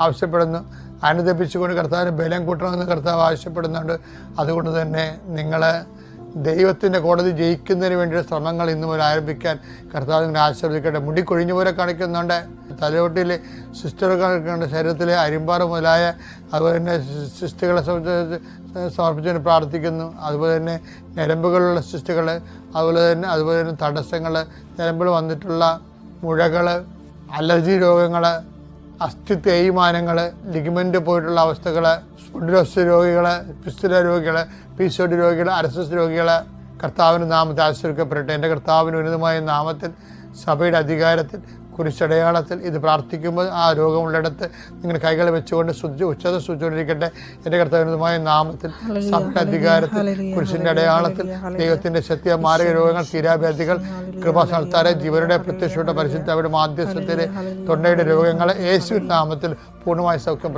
ആവശ്യപ്പെടുന്നു. അനുദപിച്ചുകൊണ്ട് കർത്താവിന് ബലം കൂട്ടണമെന്ന് കർത്താവ് ആവശ്യപ്പെടുന്നുണ്ട്. അതുകൊണ്ട് തന്നെ നിങ്ങൾ ദൈവത്തിന്റെ കോടതി ജയിക്കുന്നതിന് വേണ്ടിയുള്ള ശ്രമങ്ങൾ ഇന്നു മുതൽ ആരംഭിക്കാൻ കർത്താവ് നിങ്ങളെ ആശീർവദിക്കട്ടെ. മുടി കൊഴിഞ്ഞു പോലെ കാണിക്കുന്നുണ്ട്. തലയോട്ടിലെ സിസ്റ്ററുകളുടെ ശരീരത്തിലെ അരിമ്പാറ് മുതലായ അതുപോലെ തന്നെ സിസ്റ്റുകളെ സംബന്ധിച്ച് സമർപ്പിച്ചുകൊണ്ട് പ്രാർത്ഥിക്കുന്നു. അതുപോലെ തന്നെ ഞരമ്പുകളുള്ള സിസ്റ്റുകൾ അതുപോലെ തന്നെ അതുപോലെ തന്നെ തടസ്സങ്ങൾ ഞരമ്പിൽ വന്നിട്ടുള്ള മുഴകൾ അലർജി രോഗങ്ങൾ അസ്ഥി തേയ്മാനങ്ങൾ ലിഗമെന്റ് പോയിട്ടുള്ള അവസ്ഥകൾ സ്പൊഡിലോസ് രോഗികൾ പിസ്തുല രോഗികൾ പി സി രോഗികൾ അരസസ് രോഗികൾ കർത്താവിന്റെ നാമത്തെ ആശ്രയിക്കപ്പെടട്ടെ എന്റെ കർത്താവിന് ഉന്നതമായ നാമത്തിൽ സഭയുടെ അധികാരത്തിൽ കുരിശടയാളത്തിൽ ഇത് പ്രാർത്ഥിക്കുമ്പോൾ ആ രോഗമുള്ളിടത്ത് നിങ്ങൾ കൈകൾ വെച്ചുകൊണ്ട് ശുദ്ധി ഉച്ചത ശുചിക്കൊണ്ടിരിക്കട്ടെ എന്റെ കർത്താവിനുമായ നാമത്തിൽ സഭയുടെ അധികാരത്തിൽ കുരിശിന്റെ അടയാളത്തിൽ ദൈവത്തിന്റെ ശക്തിയ മാരക രോഗങ്ങൾ തീരാവ്യാധികൾ കൃപാസ്ഥാനത്താരെ ജീവരുടെ പ്രത്യക്ഷയുടെ പരിശുദ്ധ അവരുടെ മാധ്യസ്ഥത്തിലെ തൊണ്ടയുടെ രോഗങ്ങളെ യേശു നാമത്തിൽ പൂർണമായ സൗഖ്യം